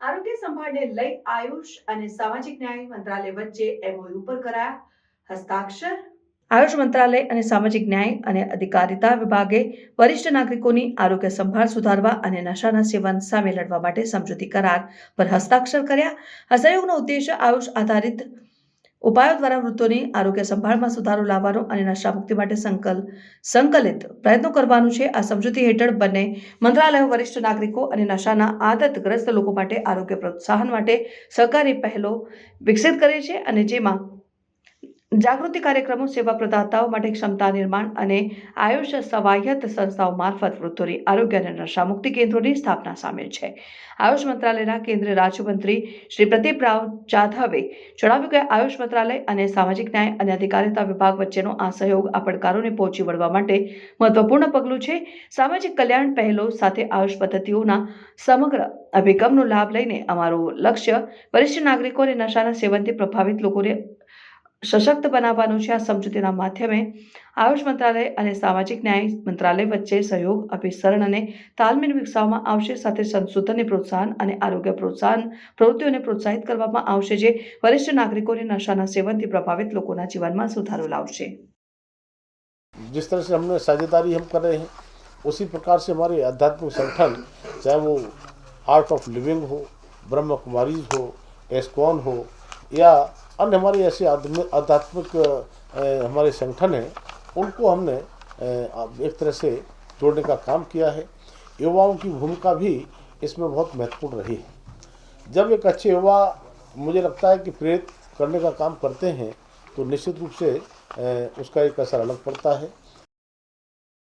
આરોગ્ય સંભાળને લઈ આયુષ અને સામાજિક ન્યાય મંત્રાલય વચ્ચે એમઓયુ પર કરાયા. હસ્તાક્ષર આયુષ મંત્રાલય અને સામાજિક ન્યાય અને અધિકારિતા વિભાગે વરિષ્ઠ નાગરિકોની આરોગ્ય સંભાળ સુધારવા અને નશાના સેવન સામે લડવા માટે સમજૂતી કરાર પર હસ્તાક્ષર કર્યા. આ સહયોગનો ઉદ્દેશ આયુષ આધારિત ઉપાયો દ્વારા વૃદ્ધોની આરોગ્ય સંભાળમાં સુધારો લાવવાનો અને નશામુક્તિ માટે સંકલ, સંકલિત પ્રયત્નો કરવાનું છે. આ સમજૂતી હેઠળ બંને મંત્રાલયો, વરિષ્ઠ નાગરિકો અને નશાના આદતગ્રસ્ત લોકો માટે આરોગ્ય પ્રોત્સાહન માટે સહકારી પહેલો વિકસિત કરે છે અને જેમાં જાગૃતિ કાર્યક્રમો સેવા પ્રદાતાઓ માટે ક્ષમતા નિર્માણ અને આયુષ સ્વાયત્ત સંસ્થાઓ મારફત વૃદ્ધોની આરોગ્ય અને નશામુક્તિ કેન્દ્રોની સ્થાપના સામેલ છે. આયુષ મંત્રાલયના કેન્દ્રીય રાજ્યમંત્રી શ્રી પ્રદીપ રાવ જાધવે જણાવ્યું કે આયુષ મંત્રાલય અને સામાજિક ન્યાય અને અધિકારિતા વિભાગ વચ્ચેનો આ સહયોગ આ પડકારોને પહોંચી વળવા માટે મહત્વપૂર્ણ પગલું છે. સામાજિક કલ્યાણ પહેલો સાથે આયુષ પદ્ધતિઓના સમગ્ર અભિગમનો લાભ લઈને અમારું લક્ષ્ય વરિષ્ઠ નાગરિકો અને નશાના સેવનથી પ્રભાવિત લોકોને સશક્ત બનાવવાનું છે આ સમજૂતીના માધ્યમે આયુષ મંત્રાલય અને સામાજિક ન્યાય મંત્રાલય વચ્ચે સહયોગ અભિસરણ અને તાલમેલ વિકસાવવામાં આવશે સાથે સંશોધનને પ્રોત્સાહન અને આરોગ્ય પ્રોત્સાહન પ્રવૃત્તિઓને પ્રોત્સાહિત કરવામાં આવશે જે વરિષ્ઠ નાગરિકોને નશાના સેવનથી પ્રભાવિત લોકોના જીવનમાં સુધારો લાવશે जिस तरह से हमने साझेदारी हम कर रहे हैं उसी प्रकार से हमारे आध्यात्मिक संगठन चाहे वो आर्ट ऑफ लिविंग हो ब्रह्म कुमारीज हो एस्कॉन हो या अन्य हमारे ऐसे आध्यात्मिक हमारे संगठन हैं, उनको हमने एक तरह से जोड़ने का काम किया है। युवाओं की भूमिका भी इसमें बहुत महत्वपूर्ण रही है। जब एक अच्छे युवा मुझे लगता है कि प्रेरित करने का काम करते हैं तो निश्चित रूप से उसका एक असर अलग पड़ता है।